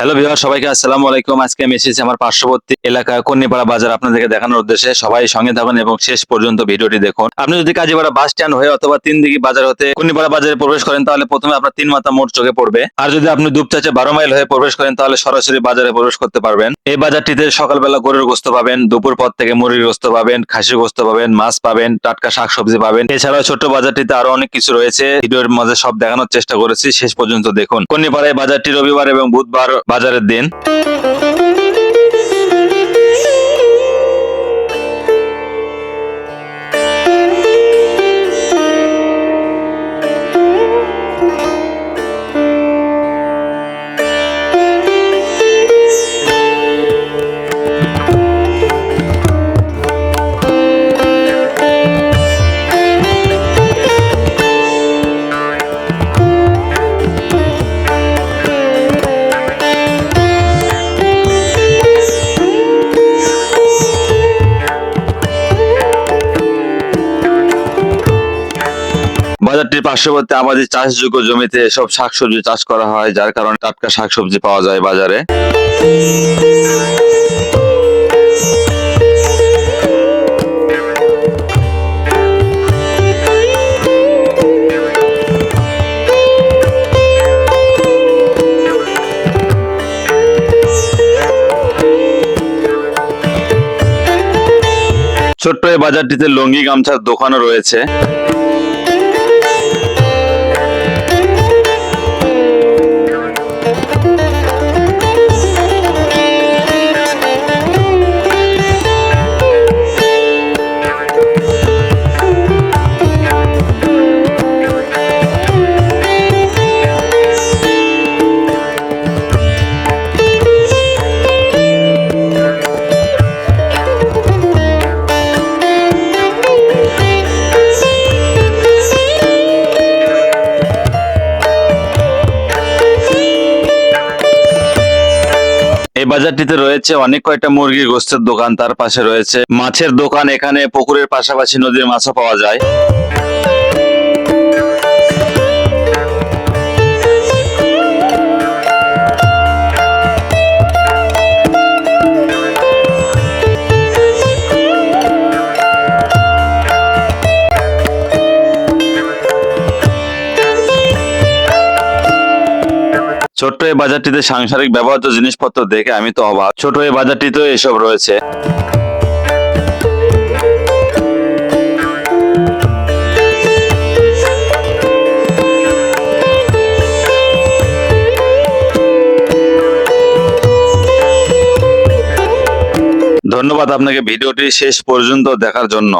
Hello Bihar সবাইকে আসসালামু আলাইকুম। আজকে আমি এসেছি আমার পার্শ্ববর্তী এলাকা কন্যাপাড়া বাজার। আপনাদেরকে দেখানোর উদ্দেশ্যে সবাই সঙ্গে থাকুন এবং শেষ পর্যন্ত ভিডিওটি দেখুন। আপনি যদি কাজীপাড়া বাস স্ট্যান্ড হয়ে অথবা তিন দিঘি বাজার হতে কন্যাপাড়া বাজারে প্রবেশ করেন, তাহলে প্রথমে আপনার তিন মাথা মোড় চোখে পড়বে। আর যদি আপনি দুপচাচে বারো মাইল হয়ে প্রবেশ করেন, তাহলে সরাসরি বাজারে প্রবেশ করতে পারবেন। এই বাজারটিতে সকালবেলা গরুর গোস্ত পাবেন, দুপুর পর থেকে মুরগির গোস্ত পাবেন, খাসির গোস্ত পাবেন, মাছ পাবেন, টাটকা শাকসবজি পাবেন। এছাড়াও ছোট বাজারটিতে আরও অনেক কিছু রয়েছে। ভিডিওর মাঝে সব দেখানোর চেষ্টা করেছি, শেষ পর্যন্ত দেখুন। কন্যাপাড়ায় বাজারটি রবিবার এবং বুধবার বাজারের দিন। বাজারটির পার্শ্ববর্তী আমাদের চাষযোগ্য জমিতে এসব শাকসবজি চাষ করা হয়, যার কারণে টাটকা শাকসবজি পাওয়া যায় বাজারে। ছোট্ট এই বাজারটিতে লঙ্গি গামছার দোকানও রয়েছে। এই বাজারটিতে রয়েছে অনেক কয়টা মুরগির গোস্তের দোকান। তার পাশে রয়েছে মাছের দোকান। এখানে পুকুরের পাশাপাশি নদীর মাছও পাওয়া যায়। ছোট্ট এই বাজারটিতে সাংসারিক ব্যবহার্য জিনিসপত্র দেখে আমি তো অবাক। ছোট এই বাজারটিতেও এসব রয়েছে। ধন্যবাদ আপনাকে ভিডিওটি শেষ পর্যন্ত দেখার জন্য।